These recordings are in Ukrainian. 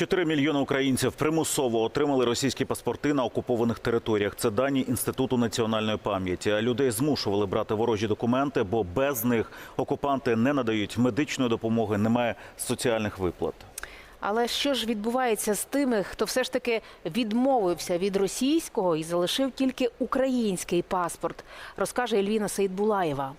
4 мільйони українців примусово отримали російські паспорти на окупованих територіях. Це дані інституту національної пам'яті. Людей змушували брати ворожі документи, бо без них окупанти не надають медичної допомоги, немає соціальних виплат. Але що ж відбувається з тими, хто все ж таки відмовився від російського і залишив тільки український паспорт, розкаже Ельвіна Саїдбулаєва.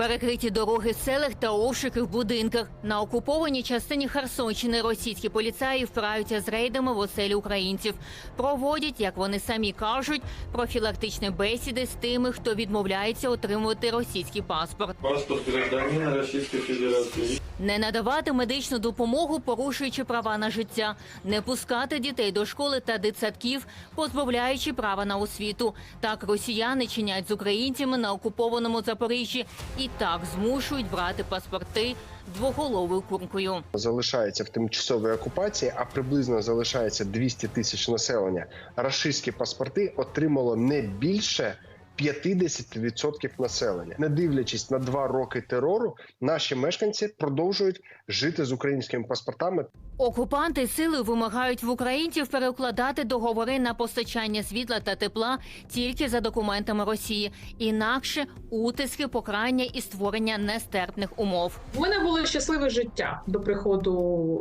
Перекриті дороги в селах та обшуки в будинках. На окупованій частині Херсонщини російські поліцаї впираються з рейдами в оселі українців. Проводять, як вони самі кажуть, профілактичні бесіди з тими, хто відмовляється отримувати російський паспорт. Паспорт гражданина Российской Федерации. Не надавати медичну допомогу, порушуючи права на життя, не пускати дітей до школи та дитсадків, позбавляючи права на освіту. Так росіяни чинять з українцями на окупованому Запоріжжі і так змушують брати паспорти двоголовою куркою. залишається в тимчасовій окупації, а приблизно залишається 200 тисяч населення. Рашистські паспорти отримало не більше 50% населення. Не дивлячись на два роки терору, наші мешканці продовжують жити з українськими паспортами Окупанти силою вимагають в українців перекладати договори на постачання світла та тепла тільки за документами Росії, інакше утиски, покарання і створення нестерпних умов. У мене було щасливе життя до приходу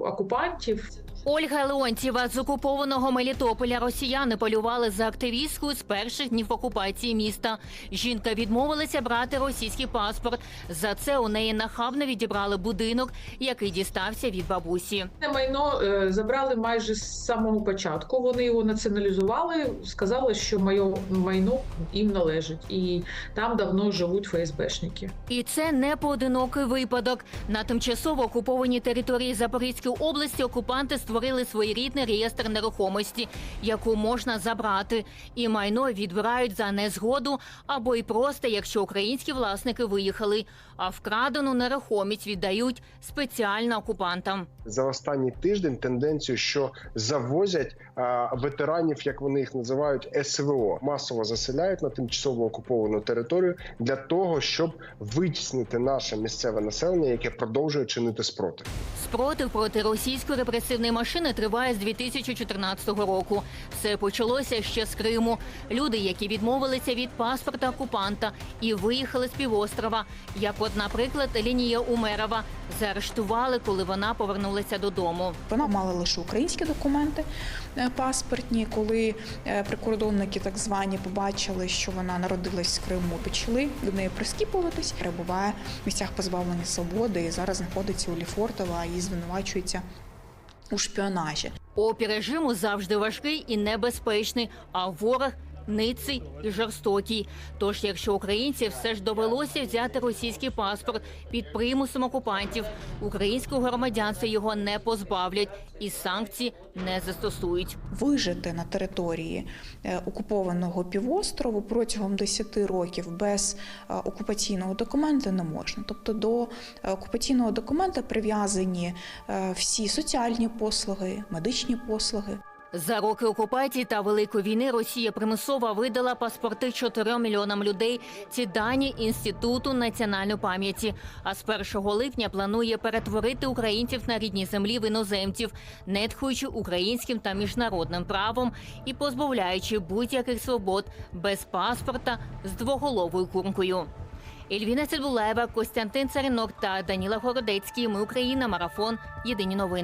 окупантів. Ольга Леонтьєва з окупованого Мелітополя росіяни полювали за активісткою з перших днів окупації міста. Жінка відмовилася брати російський паспорт. За це у неї нахабно відібрали будинок, який дістався від бабусі. Майно е, забрали майже з самого початку. Вони його націоналізували, сказали, що моє майно їм належить, і там давно живуть ФСБшники. І це не поодинокий випадок. На тимчасово окупованій території Запорізької області окупанти створили своєрідний реєстр нерухомості, яку можна забрати, і майно відбирають за незгоду або й просто, якщо українські власники виїхали, а вкрадену нерухомість віддають спеціально окупантам. за останній тиждень. Тенденцію, що завозять а, ветеранів, як вони їх називають, СВО, масово заселяють на тимчасово окуповану територію для того, щоб витіснити наше місцеве населення, яке продовжує чинити спротив. Спротив проти російської репресивної машини триває з 2014 року. Все почалося ще з Криму. Люди, які відмовилися від паспорта окупанта і виїхали з півострова, як от, наприклад, Лінія Умерова, заарештували, коли вона повернулася додому. Вона мала лише українські документи е, паспортні. Коли е, прикордонники так звані побачили, що вона народилась в Криму, почали до неї прискіпуватись. Перебуває в місцях позбавлення свободи і зараз знаходиться у Ліфортово, а її звинувачується у шпіонажі. Опір режиму завжди важкий і небезпечний, а ворог ниций і жорстокий. Тож, якщо українцям все ж довелося взяти російський паспорт під примусом окупантів, українського громадянства його не позбавлять і санкцій не застосують. Вижити на території е, окупованого півострову протягом 10 років без е, окупаційного документа не можна. Тобто до е, окупаційного документа прив'язані всі соціальні послуги, медичні послуги. За роки окупації та великої війни Росія примусово видала паспорти 4 мільйонам людей. Ці дані інституту національної пам'яті. А з 1 липня планує перетворити українців на рідній землі в іноземців, нетхуючи українським та міжнародним правом і позбавляючи будь-яких свобод без паспорта з двоголовою куркою. Ельвіна Цибулаєва, Костянтин Царинок та Даніла Городецький. Ми Україна. Марафон. Єдині новини.